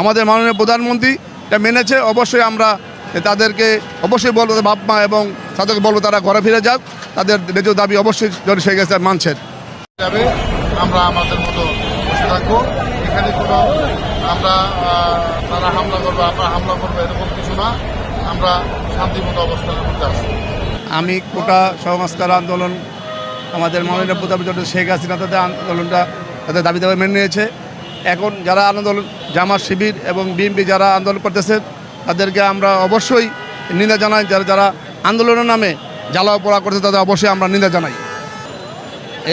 আমাদের মাননীয় প্রধানমন্ত্রী এটা মেনেছে। অবশ্যই আমরা তাদেরকে অবশ্যই বলব বাপ মা এবং তাদেরকে বলব তারা ঘরে ফিরে যাক। তাদের ন্যায্য দাবি অবশ্যই জন শেখ হাসিনা মানছেন। যাবে আমরা আমাদের মতো বসে থাকব। এখানে কোনো আমরা তারা হামলা করবে আমরা হামলা করব এরকম কিছু না। আমরা শান্তিপূর্ণ অবস্থানের মধ্যে আছি। আমি কোটা সংস্কার আন্দোলন আমাদের মাননীয় প্রধানমন্ত্রী শেখ হাসিনা তাদের আন্দোলনটা তাদের দাবি দাবি মেনে নিয়েছে। এখন যারা আন্দোলন জামাত শিবির এবং বিএনপি যারা আন্দোলন করতেছে, তাদেরকে আমরা অবশ্যই নিন্দা জানাই। যারা যারা আন্দোলনের নামে জ্বালাও পোড়া করছে, তাদের অবশ্যই আমরা নিন্দা জানাই।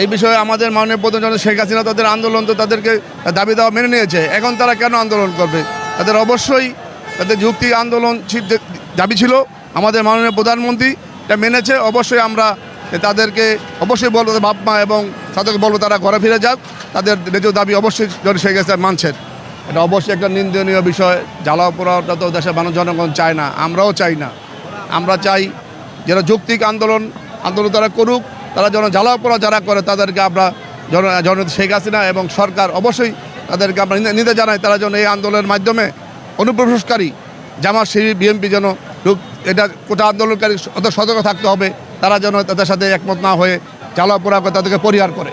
এই বিষয়ে আমাদের মাননীয় প্রধানমন্ত্রী শেখ হাসিনা তাদের আন্দোলন তো তাদেরকে দাবি দেওয়া মেনে নিয়েছে। এখন তারা কেন আন্দোলন করবে? তাদের অবশ্যই তাদের যুক্তি আন্দোলন দাবি ছিল। আমাদের মাননীয় প্রধানমন্ত্রী এটা মেনেছে। অবশ্যই আমরা তাদেরকে অবশ্যই বলব তাদের বাপ মা এবং তাদেরকে বলব, তারা ঘরে ফিরে যাক। তাদের ন্যায্য দাবি অবশ্যই শেখ হাসিনা মানছেন। এটা অবশ্যই একটা নিন্দনীয় বিষয়। জ্বালাও তো দেশের মানুষ জনগণ চায় না, আমরাও চাই না। আমরা চাই যারা যৌক্তিক আন্দোলন আন্দোলন তারা করুক, তারা যেন জ্বালাও পোড়া যারা করে তাদেরকে আমরা জন জন শেখ হাসিনা এবং সরকার অবশ্যই তাদেরকে আমরা নিন্দা জানাই, তারা যেন এই আন্দোলনের মাধ্যমে অনুপ্রবেশকারী, জামাত শিবি বিএনপি যেন এটা কোটা আন্দোলনকারী অত সতর্ক থাকতে হবে, তারা যেন তাদের সাথে একমত না হয়ে জ্বালাও পোড়া করে তাদেরকে পরিহার করে।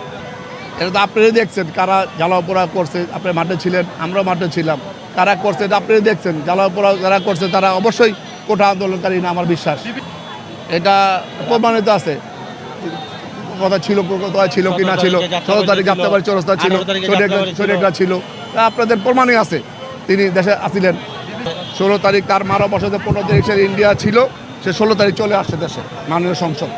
এটা তো আপনারাই দেখছেন কারা জ্বালাও পোড়া করছে আপনি মাঠে ছিলেন আমরাও মাঠে ছিলাম। কারা করছে এটা আপনারাই দেখছেন জ্বালাও পোড়া যারা করছে তারা অবশ্যই কোটা আন্দোলনকারী না আমার বিশ্বাস। এটা প্রমাণিত আছে। কথা ছিল কোথায় ছিল কি না ছিল ষোলো তারিখ যাত্রাবাড়ি চৌরাস্তা ছিল শরীরটা ছিল। তা আপনাদের প্রমাণই আছে তিনি দেশে আসিলেন ষোলো তারিখ তার মারা বসাতে পনেরো তারিখ সে ইন্ডিয়া ছিল সে ষোলো তারিখ চলে আসছে দেশে মাননীয় সংসদ।